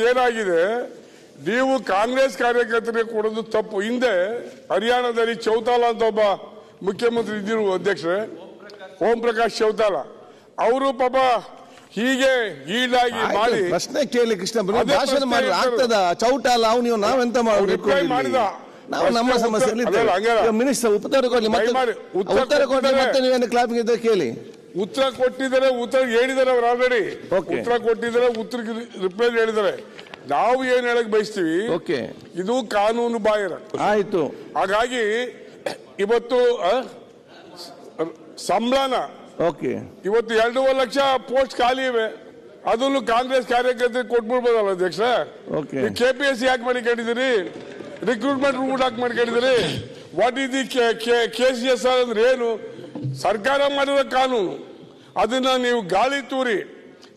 ಇವತ್ತೇನಾಗಿದೆ ನೀವು ಕಾಂಗ್ರೆಸ್ ಕಾರ್ಯಕರ್ತರಿಗೆ ಕೊಡೋದು ತಪ್ಪು. ಹಿಂದೆ ಹರಿಯಾಣದಲ್ಲಿ ಚೌತಾಲ ಅಂತ ಒಬ್ಬ ಮುಖ್ಯಮಂತ್ರಿ ಇದ್ದಿರು ಅಧ್ಯಕ್ಷರೇ ಓಂ ಪ್ರಕಾಶ್ ಚೌತಾಲ. ಅವರು ಪಾಪ ಹೀಗೆ ಈಡಾಗಿ ಮಾಡಿ ಪ್ರಶ್ನೆ ಕೇಳಿ ಕೃಷ್ಣ ಭಾಷಣ ಮಾಡಿ ಆಗ್ತದ? ಚೌಟಾಲ ಅವ್ ನೀವು ನಾವೆಂತ ಮಾಡಬೇಕು ಮಾಡಿದ. ನಾವು ನಮ್ಮ ಸಮಸ್ಯೆಯಲ್ಲಿ ಮಿನಿಸ್ಟರ್ ಉತ್ತರ ಕೊಡ್ಲಿ ಮತ್ತೆ ಉತ್ತರ ಕೊಡ್ಲಿ. ಮತ್ತೆ ನೀವೇನು ಕ್ಲಾಪಿಂಗ್ ಇದ್ದ ಕೇಳಿ. ಉತ್ತರ ಕೊಟ್ಟಿದ್ದಾರೆ ಉತ್ತರ ಹೇಳಿದ್ದಾರೆ ಅವ್ರು ಆಲ್ರೆಡಿ. ಉತ್ತರ ಕೊಟ್ಟಿದ್ದಾರೆ ಉತ್ತರಕ್ಕೆ ರಿಪ್ಲೈ ಹೇಳಿದ್ದಾರೆ. ನಾವು ಏನ್ ಹೇಳಕ್ ಬಯಸ್ತೀವಿ? ಇದು ಕಾನೂನು ಬಾಹಿರ. ಆಯ್ತು. ಹಾಗಾಗಿ ಇವತ್ತು ಸಂಬಳನ. ಓಕೆ ಇವತ್ತು ಎರಡೂವರೆ ಲಕ್ಷ ಪೋಸ್ಟ್ ಖಾಲಿ ಇವೆ. ಅದನ್ನು ಕಾಂಗ್ರೆಸ್ ಕಾರ್ಯಕರ್ತರಿಗೆ ಕೊಟ್ಬಿಡ್ಬೋದಲ್ಲ ಅಧ್ಯಕ್ಷ? KPSC K P S C ಯಾಕೆ ಮಾಡಿಕೊಂಡಿದ್ದೀರಿ? ರಿಕ್ರೂಟ್ಮೆಂಟ್ ರೂಟ್ ಹಾಕಿ ಮಾಡ್ಕೊಂಡಿದ್ದೀರಿ? What is the K C S R ಅಂದ್ರೆ ಏನು? ಸರ್ಕಾರ ಮಾಡಿರೋ ಕಾನೂನು. ಅದನ್ನ ನೀವು ಗಾಳಿ ತೂರಿ.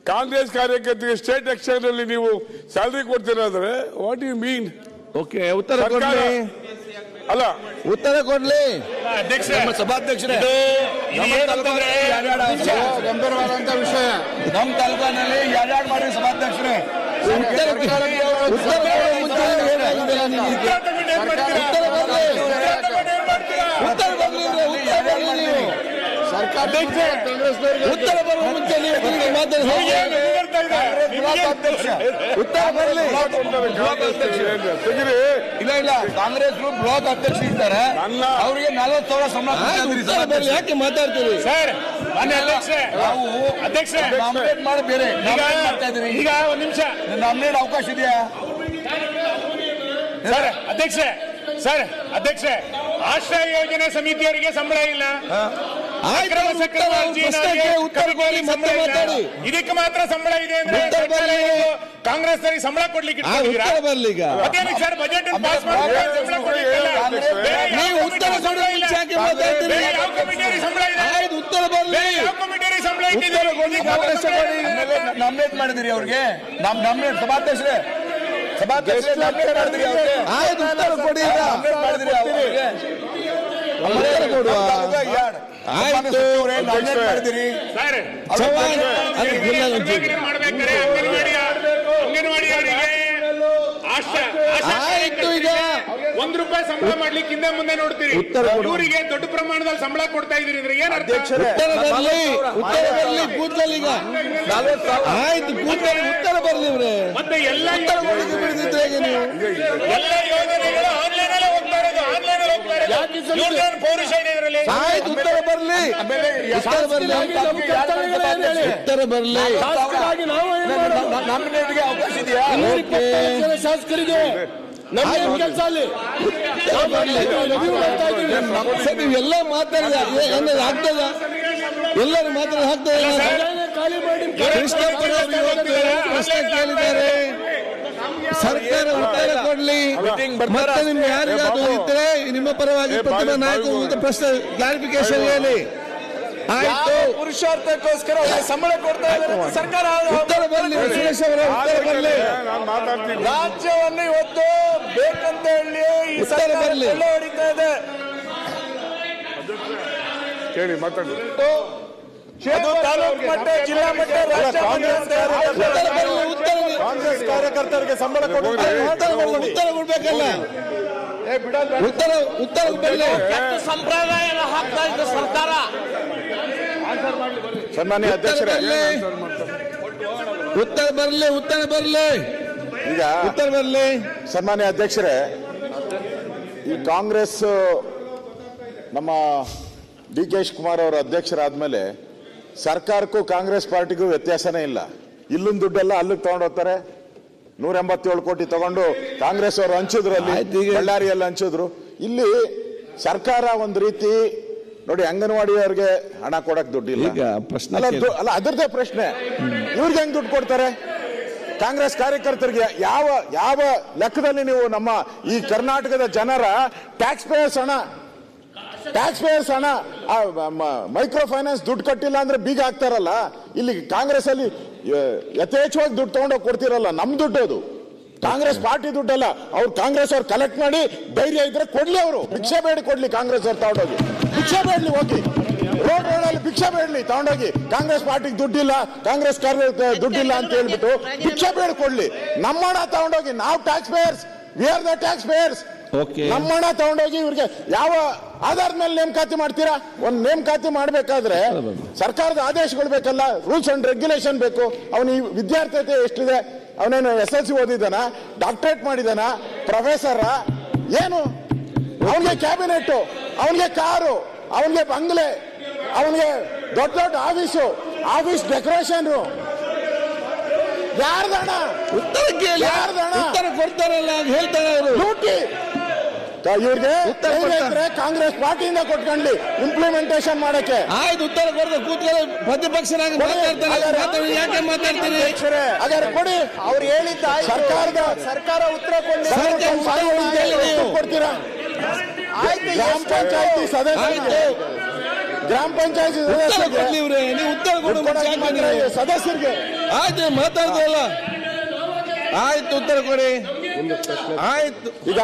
ಕಾಂಗ್ರೆಸ್ ಕಾರ್ಯಕರ್ತರಿಗೆ ಸ್ಟೇಟ್ ಎಕ್ಸ್ಚೇಂಜ್ ಅಲ್ಲಿ ನೀವು ಸ್ಯಾಲರಿ ಕೊಡ್ತೀರಾದ್ರೆ ವಾಟ್ ಯು ಮೀನ್ ಓಕೆ ಉತ್ತರ ಕೊಡ್ಲಿ. ಅಲ್ಲ. ಉತ್ತರ ಕೊಡ್ಲಿ. ನಮ್ಮ ಸಭಾಧ್ಯಕ್ಷರೇ. ಗಂಭೀರವಾದಂತ ವಿಷಯ. ನಮ್ಮ ತಾಲೂಕಿನಲ್ಲಿ ಎರಡೆರಡು ಮಾಡಿ ಸಭಾಧ್ಯಕ್ಷರೇ? ಉತ್ತರ ಉತ್ತರ ಕಾಂಗ್ರೆಸ್ನವರಿಗೆ ಉತ್ತರ ಬರುವ ಮುಂಚೆ ನೀವು ತಿರುಗಿ ಮಾತಾಡಿ ಹೋಗಿ. ಉತ್ತರ ಬರ್ಲಿ. ತೆಗಿರಿ. ಇಲ್ಲ ಇಲ್ಲ. ಕಾಂಗ್ರೆಸ್ ಬ್ಲಾಕ್ ಅಧ್ಯಕ್ಷ ಇದ್ದಾರೆ ನನ್ನ- ಅವರಿಗೆ ನಲವತ್ತು ಸಾವಿರ ಸಂಬಳ. ಯಾಕೆ ಮಾತಾಡ್ತೀವಿ ಸರ್ ನಾವು ಅಧ್ಯಕ್ಷೆ ನಾಮಿನೇಟ್ ಮಾಡಿ ಬೇರೆ. ಈಗ ಒಂದ್ ನಿಮಿಷ. ನಾಮಿನೇಟ್ ಅವಕಾಶ ಇದೆಯಾ? ಸರ್ ಅಧ್ಯಕ್ಷೆ ಸರ್ ಅಧ್ಯಕ್ಷೆ ಆಶ್ರಯ ಯೋಜನೆ ಸಮಿತಿಯವರಿಗೆ ಸಂಬಳ ಇಲ್ಲ. ಇದಕ್ಕೆ ಮಾತ್ರ ಸಂಬಳ ಇದೆ ಅಂದ್ರೆ ಕಾಂಗ್ರೆಸ್ನವರಿಗೆ ಸಂಬಳ ಕೊಡ್ಲಿಕ್ಕೆ ಸರ್ ಬಜೆಟ್ ಪಾಸ್ ನೀವು ಉತ್ತರ ಉತ್ತರ ಬರ್ಲಿ. ನಾಮಿನೇಟ್ ಮಾಡಿದಿರಿ ಅವ್ರಿಗೆ? ನಮ್ ನಾಮಿನೇಟ್ ಸಭಾಧ್ಯಕ್ಷರೇ? ಸಭಾಧ್ಯಕ್ಷರೇ ನಾಮಿನೇಟ್ ಮಾಡಿದಿರಿ ಅವ್ರಿಗೆ? ಆಯ್ತು ಉತ್ತರ ಕೊಡಿ ಮಾಡಿದಿರಿ ಅವ್ರಿಗೆ? ಕೊಡುವ. ಆಯ್ತು ಆಯ್ತು ಈಗ. ಒಂದ್ ರೂಪಾಯಿ ಸಂಬಳ ಮಾಡ್ಲಿಕ್ಕೆ ಹಿಂದೆ ಮುಂದೆ ನೋಡ್ತೀರಿ. ಇವರಿಗೆ ದೊಡ್ಡ ಪ್ರಮಾಣದಲ್ಲಿ ಸಂಬಳ ಕೊಡ್ತಾ ಇದೀರಿ ಅಂದ್ರೆ ಏನ್ ಅರ್ಥ? ಉತ್ತರ ಬರಲಿ ಉತ್ತರ ಬರ್ಲಿ ಕೂತ್ಕೊಳ್ಳಿ ಈಗ. ಆಯ್ತು ಕೂತ್ಕೊಳ್ಳಿ ಉತ್ತರ ಬರ್ಲಿ ಇವ್ರೆ. ಮತ್ತೆ ಎಲ್ಲ ಉತ್ತರ ಕೊಡಲಿಕ್ಕೆ ಬಿಡದಿದ್ರೆ ಹೇಗೆ ನೀವು? ಎಲ್ಲ ಯೋಜನೆಗಳು ಆನ್ಲೈನ್ ಅಲ್ಲೇ ಹೋಗ್ತಾ ಇರೋದು. ಆನ್ಲೈನ್ ಅಲ್ಲಿ ಹೋಗ್ತಾ ಇರೋದು ಪೌರುಷ ಇದೆ ಇದರಲ್ಲಿ ಆಯ್ತು ಉತ್ತರ ಬರ್ಲಿ ಉತ್ತರ ಬರಲಿ. ಉತ್ತರ ಬರಲಿ. ಅವಕಾಶ ಇದೆಯಾ. ಶಾಸಕರಿಗೆ ಎಲ್ಲ ಕೆಲಸ ಅಲ್ಲಿ? ನೀವೆಲ್ಲ ಮಾತಾಡಿದ ಏನಾದ್ರು ಆಗ್ತದ? ಎಲ್ಲರೂ ಮಾತಾಡ ಆಗ್ತದ ಖಾಲಿ ಮಾಡಿ ಕೃಷ್ಣಪ್ಪನವರು ಇವತ್ತು ಪ್ರಶ್ನೆ ಕೇಳಿದ್ದಾರೆ. ಸರ್ಕಾರ ಉತ್ತರ ಕೊಡ್ಲಿ. ಮತ್ತೆ ನಿಮ್ಗೆ ಯಾರು ಇದ್ರೆ ನಿಮ್ಮ ಪರವಾಗಿ ಪ್ರತಿಭಾ ನಾಯಕರು ಒಂದು ಪ್ರಶ್ನೆ ಕ್ಲಾರಿಫಿಕೇಶನ್ ಹೇಳಿ. ಪುರುಷಾರ್ಥಕ್ಕೋಸ್ಕರ ಸಂಬಳ ಕೊಡ್ತಾ ಇದ್ದಾರೆ. ಸರ್ಕಾರ ಉತ್ತರ ಬರ್ಲಿ ಸುರೇಶ್ ಅವರ ನಾನು ಮಾತಾಡ್ತೀನಿ. ರಾಜ್ಯವನ್ನು ಇವತ್ತು ಬೇಕಂತ ಹೇಳಿ ಈ ಸರ್ಕಾರ ಹೊಡಿತಾ ಇದೆ. ಕೇಳಿ ಮಾತಾಡಿ. ತಾಲೂಕು ಮಟ್ಟ ಜಿಲ್ಲಾ ಮಟ್ಟ ಕಾಂಗ್ರೆಸ್ ಕಾರ್ಯಕರ್ತರಿಗೆ ಸಂಬಳ ಉತ್ತರ ಕೊಡ್ಬೇಕಲ್ಲ? ಉತ್ತರ ಉತ್ತರ ಬರ್ಲಿ ಸಂಪ್ರದಾಯ ಹಾಕ್ತಾ ಇದ್ದ ಸರ್ಕಾರ ಸನ್ಮಾನ್ಯ ಅಧ್ಯಕ್ಷರೇ. ಬರ್ಲಿ. ಉತ್ತರ ಬರಲಿ ಉತ್ತರ ಬರಲಿ. ಈಗ ಉತ್ತರ ಬರಲಿ. ಸನ್ಮಾನ್ಯ ಅಧ್ಯಕ್ಷರೇ ಈ ಕಾಂಗ್ರೆಸ್ ನಮ್ಮ ಡಿ ಕೆ ಕುಮಾರ್ ಅವರು ಅಧ್ಯಕ್ಷರಾದ್ಮೇಲೆ ಸರ್ಕಾರಕ್ಕೂ ಕಾಂಗ್ರೆಸ್ ಪಾರ್ಟಿಗೂ ವ್ಯತ್ಯಾಸನೇ ಇಲ್ಲ. ಇಲ್ಲೊಂದು ದುಡ್ಡೆಲ್ಲ ಅಲ್ಲಿಗೆ ತಗೊಂಡು ಹೋಗ್ತಾರೆ. ನೂರ ಎಂಬತ್ತೇಳು ಕೋಟಿ ತಗೊಂಡು ಕಾಂಗ್ರೆಸ್ ಅವರು ಹಂಚಿದ್ರು ಅಲ್ಲಿ ಈಗ- ಬಳ್ಳಾರಿಯಲ್ಲಿ ಹಂಚಿದ್ರು. ಇಲ್ಲಿ ಸರ್ಕಾರ ಒಂದು ರೀತಿ ನೋಡಿ ಅಂಗನವಾಡಿಯವರಿಗೆ ಹಣ ಕೊಡಕ್ ದುಡ್ಡಿಲ್ಲ. ಈಗ ಪ್ರಶ್ನೆ. ಅಲ್ಲ ಅದರದೇ ಪ್ರಶ್ನೆ. ಇವ್ರಿಗೆ ಹೆಂಗ್ ದುಡ್ಡು ಕೊಡ್ತಾರೆ? ಕಾಂಗ್ರೆಸ್ ಕಾರ್ಯಕರ್ತರಿಗೆ ಯಾವ ಯಾವ ಲೆಕ್ಕದಲ್ಲಿ ನೀವು ನಮ್ಮ ಈ ಕರ್ನಾಟಕದ ಜನರ ಟ್ಯಾಕ್ಸ್ ಪೇಯರ್ಸ್ ಹಣ ಟ್ಯಾಕ್ಸ್ ಪೇಯರ್ಸ್ ಹಣ ಮೈಕ್ರೋ ಫೈನಾನ್ಸ್ ದುಡ್ಡು ಕಟ್ಟಿಲ್ಲ ಅಂದ್ರೆ ಬೀಗ ಹಾಕ್ತಾರಲ್ಲ ಇಲ್ಲಿ ಕಾಂಗ್ರೆಸ್ ಅಲ್ಲಿ ಯಥೇಚ್ಛವಾಗಿ ದುಡ್ಡು ತಗೊಂಡೋಗಿ ಕೊಡ್ತಿರಲ್ಲ ನಮ್ ದುಡ್ಡು ಅದು. ಕಾಂಗ್ರೆಸ್ ಪಾರ್ಟಿ ದುಡ್ಡಲ್ಲ ಅವ್ರು ಕಾಂಗ್ರೆಸ್ ಅವ್ರು ಕಲೆಕ್ಟ್ ಮಾಡಿ ಧೈರ್ಯ ಇದ್ರೆ ಕೊಡ್ಲಿ ಅವರು. ಭಿಕ್ಷೆ ಬೇಡಿ ಕೊಡ್ಲಿ ಕಾಂಗ್ರೆಸ್ ಅವ್ರು ತಗೊಂಡೋಗಿ. ಭಿಕ್ಷೆ ಬೇಡ್ಲಿ ಹೋಗಿ. ರೋಡ್ ರೋಡಲ್ಲಿ ಭಿಕ್ಷೆ ಬೇಡಲಿ ತಗೊಂಡೋಗಿ. ಕಾಂಗ್ರೆಸ್ ಪಾರ್ಟಿಗೆ ದುಡ್ಡಿಲ್ಲ ಕಾಂಗ್ರೆಸ್ ದುಡ್ಡಿಲ್ಲ ಅಂತ ಹೇಳ್ಬಿಟ್ಟು ಭಿಕ್ಷೆ ಬೇಡ್ಕೊಡ್ಲಿ ನಮ್ಮ ಹಣ ತಗೊಂಡೋಗಿ ನಾವು tax payers we are the tax payers ನಮ್ಮಣ್ಣ ನಮ್ಮ ಹಣ ತಗೊಂಡೋಗಿ ಇವ್ರಿಗೆ ಯಾವ ಆಧಾರದ ಮೇಲೆ ನೇಮಕಾತಿ ಮಾಡ್ತೀರಾ? ಒಂದ್ ನೇಮಕಾತಿ ಮಾಡ್ಬೇಕಾದ್ರೆ ಸರ್ಕಾರದ ಆದೇಶಗಳು ಬೇಕಲ್ಲ ರೂಲ್ಸ್ ಅಂಡ್ ರೆಗ್ಯುಲೇಷನ್ ಬೇಕು. ಅವನ ವಿದ್ಯಾರ್ಥಿ ವಿದ್ಯಾರ್ಥಿತೆ ಎಷ್ಟಿದೆ? ಅವನೇನು ಎಸ್ ಎಲ್ ಸಿ ಓದಿದ್ದಾನ? ಡಾಕ್ಟರೇಟ್ ಮಾಡಿದಾನ ಪ್ರೊಫೆಸರ ಏನು? ಅವನಿಗೆ ಕ್ಯಾಬಿನೆಟ್ ಅವನಿಗೆ ಕಾರು ಅವನಿಗೆ ಬಂಗ್ಲೆ ಅವನಿಗೆ ದೊಡ್ಡ ದೊಡ್ಡ ಆಫೀಸು ಆಫೀಸ್ ಡೆಕೋರೇಷನ್ ಯಾರ್ದಣ ಉತ್ತರ ಕೇಳಿ. ಯಾರ್ದಣ? ಉತ್ತರ ಕೊಡ್ತಾರಲ್ಲ ಅಂತ ಹೇಳ್ತಾರೆ ಅವರು. ಇವ್ರಿಗೆ ಕಾಂಗ್ರೆಸ್ ಪಾರ್ಟಿಯಿಂದ ಕೊಟ್ಕೊಂಡ್ಲಿ ಇಂಪ್ಲಿಮೆಂಟೇಷನ್ ಮಾಡಕ್ಕೆ. ಆಯ್ತು ಉತ್ತರ ಕೊಡದೆ ಕೂತ್ಕೊಳ್ಳಿ ಪ್ರತಿಪಕ್ಷನಾಗಿ. ಮಾತಾಡ್ತಾರೆ. ಯಾಕೆ ಮಾತಾಡ್ತೀರಿ? ಹಾಗಾದ್ರೆ ಕೊಡಿ. ಅವ್ರು ಹೇಳಿದ್ದ ಸರ್ಕಾರದ ಸರ್ಕಾರ ಉತ್ತರ ನೀವು. ಕೊಡ್ತೀರಾ ಆಯ್ತು ಗ್ರಾಮ ಪಂಚಾಯತಿ ಸದಸ್ಯರಿಗೆ. ಗ್ರಾಮ ಪಂಚಾಯತಿ ನೀವು ಉತ್ತರ ಕೊಡು? ಸದಸ್ಯರಿಗೆ. ಆಯ್ತು ಮಾತಾಡ್ದಲ್ಲ ಆಯ್ತು ಉತ್ತರ ಕೊಡಿ. ಆಯ್ತು. ಈಗ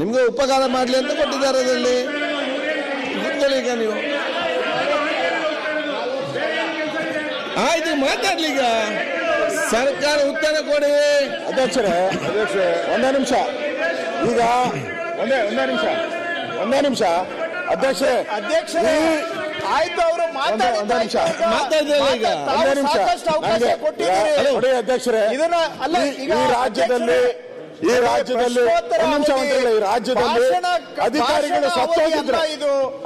ನಿಮ್ಗೆ ಉಪಕಾರ ಮಾಡ್ಲಿ ಅಂತ ಕೊಟ್ಟಿದ್ದಾರೆ ಅದರಲ್ಲಿ. ಈಗ ನೀವು. ಆಯ್ತು ಮಾತಾಡ್ಲಿ ಈಗ. ಸರ್ಕಾರ ಉತ್ತರ ಕೊಡಿ. ಅಧ್ಯಕ್ಷರೇ ಅಧ್ಯಕ್ಷರೇ ಒಂದೇ ನಿಮಿಷ. ಈಗ ಒಂದೇ ಒಂದೇ ನಿಮಿಷ. ಒಂದೇ ನಿಮಿಷ. ಅಧ್ಯಕ್ಷ ಅಧ್ಯಕ್ಷರೇ ಆಯ್ತು ಅವರು ಒಂದೇ ಒಂದೇ ನಿಮಿಷ. ಈಗ ಒಂದೇ ನಿಮಿಷ. ಸಾಕಷ್ಟು ಅವಕಾಶ ನನಗೆ ಅಧ್ಯಕ್ಷರೇ ಇದನ್ನ ಅಲ್ಲ ಈಗ ಈ ರಾಜ್ಯದಲ್ಲಿ ಈ ರಾಜ್ಯದಲ್ಲಿ ಈ ರಾಜ್ಯದಲ್ಲಿ ಅಧಿಕಾರಿಗಳು ಸತ್ತೋಗಿದ್ರೆ.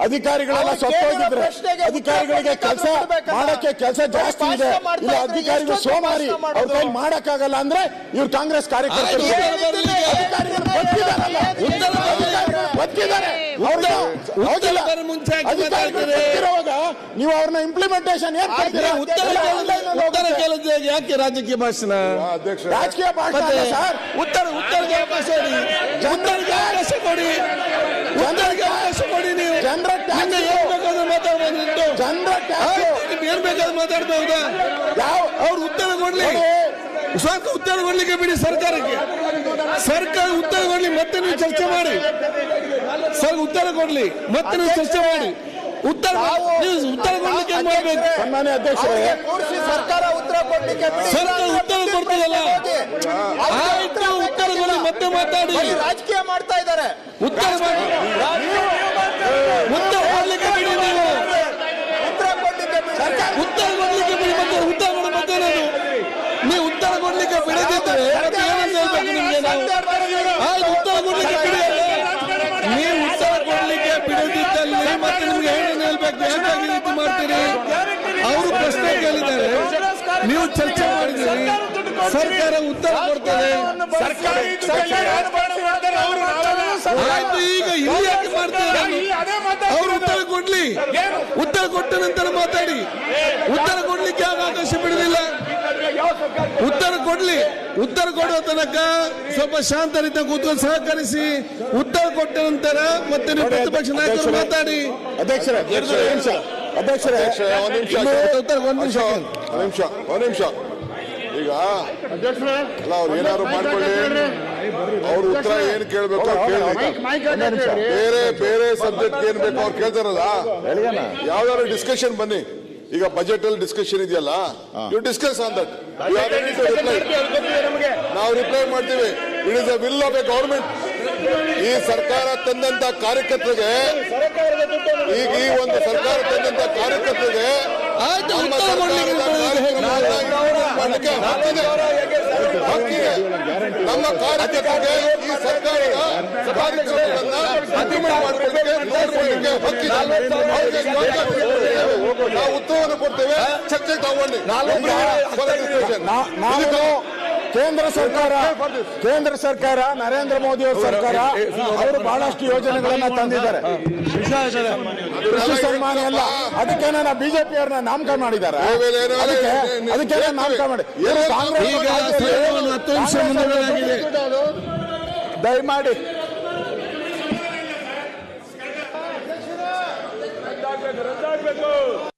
ಅಧಿಕಾರಿಗಳೆಲ್ಲ ಸತ್ತೋಗಿದ್ರೆ. ಅಧಿಕಾರಿಗಳಿಗೆ ಕೆಲಸ. ಮಾಡಕ್ಕೆ ಕೆಲಸ ಜಾಸ್ತಿ ಇದೆ. ಇಲ್ಲಿ ಅಧಿಕಾರಿಗಳು ಸೋಮಾರಿ. ಅವ್ರ ಕೈ ಮಾಡಕ್ಕಾಗಲ್ಲ ಅಂದ್ರೆ ಇವ್ರು ಕಾಂಗ್ರೆಸ್ ಕಾರ್ಯಕರ್ತರು. ಅಧಿಕಾರಿಗಳು ಮುಂಚೆ ನೀವು ಅವ್ರನ್ನ ಇಂಪ್ಲಿಮೆಂಟೇಷನ್ ಏನ್ ಮಾಡ್ತೀರಾ ಉತ್ತರ ಕೇಳಿದ್ರೆ- ಯಾಕೆ ರಾಜಕೀಯ ಭಾಷಣ? ರಾಜಕೀಯ ಭಾಷಣ ಸರ್. ಉತ್ತರ ಉತ್ತರಕ್ಕೆ ಅವಕಾಶ ಕೊಡಿ. ಜನರಿಗೆ ಅವಕಾಶ ಕೊಡಿ. ಜನರಿಗೆ ಅವಕಾಶ ಕೊಡಿ ನೀವು. ಜನರ ಟ್ಯಾಕ್ಸ್ ನಿಮ್ಗೆ ಏನ್ ಬೇಕಾದ್ರೂ ಮಾತಾಡ್ಬೋದು ಜನರ ಟ್ಯಾಕ್ಸ್ ಏನ್ ಬೇಕಾದ್ರೂ ಮಾತಾಡ್ಬಹುದಾ ಯಾವ ಅವ್ರು ಉತ್ತರ ಕೊಡ್ಲಿ. ಸ್ವಲ್ಪ ಉತ್ತರ ಕೊಡ್ಲಿಕ್ಕೆ ಬಿಡಿ ಸರ್ಕಾರಕ್ಕೆ. ಸರ್ಕಾರ ಉತ್ತರ ಮತ್ತೆ ನೀವು ಚರ್ಚೆ ಮಾಡಿ. ಸರ್ ಉತ್ತರ ಕೊಡ್ಲಿ. ಮತ್ತೆ ನೀವು ಚರ್ಚೆ ಮಾಡಿ. ಉತ್ತರ ಉತ್ತರ ಕೊಡ್ಲಿಕ್ಕೆ ಮಾಡಬೇಕು? ಮಾಡ್ಬೇಕು ಸನ್ಮಾನ್ಯ ಅಧ್ಯಕ್ಷರೇ. ಸರ್ಕಾರ ಉತ್ತರ ಕೊಡ್ಲಿಕ್ಕೆ ಬಿಡಿ. ಸರ್ಕಾರ ಉತ್ತರ ಕೊಡ್ತದಲ್ಲ. ಆಯ್ತು ಉತ್ತರ ಕೊಡಿ ಮತ್ತೆ ಮಾತಾಡಿ. ರಾಜಕೀಯ ಮಾಡ್ತಾ ಇದ್ದಾರೆ. ಉತ್ತರ ಮಾಡಿ ಉತ್ತರ ಕೊಡ್ಲಿಕ್ಕೆ ಬಿಡಿ ನೀವು ಉತ್ತರ ಕೊಡ್ಲಿಕ್ಕೆ ಬಿಡಿ. ಉತ್ತರ ಕೊಡ್ಲಿಕ್ಕೆ ಬಿಡಿ ಮತ್ತೆ ಉತ್ತರ ಕೊಡು ಮತ್ತೆ ನಾನು ನೀವು ಉತ್ತರ ಕೊಡ್ಲಿಕ್ಕೆ ಬಿಡದಿದ್ರೆ ಮತ್ತೆ ಏನಂತ ಹೇಳ್ಬೇಕು ನಿಮ್ಗೆ ನಾವು ಆಯ್ತು ಉತ್ತರ ಕೊಡ್ಲಿಕ್ಕೆ ಬಿಡಿ ನೀವು ಉತ್ತರ ಕೊಡ್ಲಿಕ್ಕೆ ಬಿಡದಿದ್ದಲ್ಲಿ ಮತ್ತೆ ನಿಮ್ಗೆ ಹೇಳ್ಬೇಕು? ಯಾಕಾಗಿ ರೀತಿ ಮಾಡ್ತೀರಿ? ಅವರು ಪ್ರಶ್ನೆ ಕೇಳಿದ್ದಾರೆ ನೀವು ಚರ್ಚೆ ಮಾಡಿದ್ದೀರಿ. ಸರ್ಕಾರ ಉತ್ತರ ಕೊಡ್ತದೆ. ಆಯ್ತು ಈಗ ಇಲ್ಲಿ ಯಾಕೆ ಮಾಡ್ತಾರೆ. ಅವರು ಉತ್ತರ ಕೊಡ್ಲಿ. ಉತ್ತರ ಕೊಟ್ಟ ನಂತರ ಮಾತಾಡಿ. ಉತ್ತರ ಕೊಡ್ಲಿಕ್ಕೆ ಯಾವ ಅವಕಾಶ ಬಿಡುದಿಲ್ಲ? ಉತ್ತರ ಕೊಡ್ಲಿ ಉತ್ತರ ಕೊಡುವ ತನಕ ಸ್ವಲ್ಪ ಶಾಂತ ರೀತಿಯ ಕೂತ್ಕೊಂಡು ಸಹಕರಿಸಿ ಉತ್ತರ ಕೊಟ್ಟ ನಂತರ ಮತ್ತೆ ನೀವು ಪ್ರತಿಪಕ್ಷ ನಾಯಕರು ಮಾತಾಡಿ. ಅಧ್ಯಕ್ಷರೇ ಒಂದು ನಿಮಿಷ ಅಧ್ಯಕ್ಷರೇ ಒಂದ್ ನಿಮಿಷ ಉತ್ತರ ಒಂದು ನಿಮಿಷ. ಒಂದ್ ನಿಮಿಷ ಒಂದ್ ನಿಮಿಷ. ಈಗ ಅಲ್ಲ ಅವ್ರು ಏನಾದ್ರು ಮಾಡ್ಕೊಳ್ಳಿ. ಅವ್ರ ಉತ್ತರ ಏನ್ ಕೇಳ್ಬೇಕು ಕೇಳಿ ಬೇರೆ ಬೇರೆ ಸಬ್ಜೆಕ್ಟ್ ಏನ್ ಬೇಕು ಅವ್ರು ಕೇಳ್ತಾರಲ್ಲ. ಯಾವ್ದಾದ್ರು ಡಿಸ್ಕಷನ್ ಬನ್ನಿ. ಈಗ ಬಜೆಟ್ ಅಲ್ಲಿ ಡಿಸ್ಕಷನ್ ಇದೆಯಲ್ಲ? ಯು ಡಿಸ್ಕಸ್ ಆನ್ ದಟ್ ನಾವು ರಿಪ್ಲೈ ಮಾಡ್ತೀವಿ. It is a will of a government ಈ ಸರ್ಕಾರ ತಂದಂತ ಕಾರ್ಯಕರ್ತರಿಗೆ ಈಗ ಈ ಒಂದು ಸರ್ಕಾರ ತಂದಂತ ಕಾರ್ಯಕರ್ತರಿಗೆ ನಮ್ಮ ಹಕ್ಕಿದೆ. ಕಾರ್ಯಕರ್ತರಿಗೆ ಈ ಸರ್ಕಾರದ ಕಾರ್ಯಕ್ರಮಗಳನ್ನ implement ಮಾಡ್ಕೊಳ್ಳಿಕ್ಕೆ, ನೋಡ್ಕೊಳ್ಳಿಕ್ಕೆ ಹಕ್ಕಿದೆ. ನಾವು ಉತ್ತರವನ್ನು ಕೊಡ್ತೇವೆ. ಚರ್ಚೆ ತಗೊಂಡು ನಾಲ್ಕು ನಾವು ಕೇಂದ್ರ ಸರ್ಕಾರ ಕೇಂದ್ರ ಸರ್ಕಾರ ನರೇಂದ್ರ ಮೋದಿ ಅವರ ಸರ್ಕಾರ ಅವರು ಬಹಳಷ್ಟು ಯೋಜನೆಗಳನ್ನ ತಂದಿದ್ದಾರೆ. ಕೃಷಿ ಸನ್ಮಾನ ಎಲ್ಲ ಅದಕ್ಕೆ ನಾನು ಬಿಜೆಪಿ ಅವ್ರನ್ನ ನಾಮಕ ಮಾಡಿದ್ದಾರೆ ಅದಕ್ಕೆ ಅದಕ್ಕೆ ನಾಮಕ ಮಾಡಿ ದಯಮಾಡಿ. ಕಾಂಗ್ರೆಸ್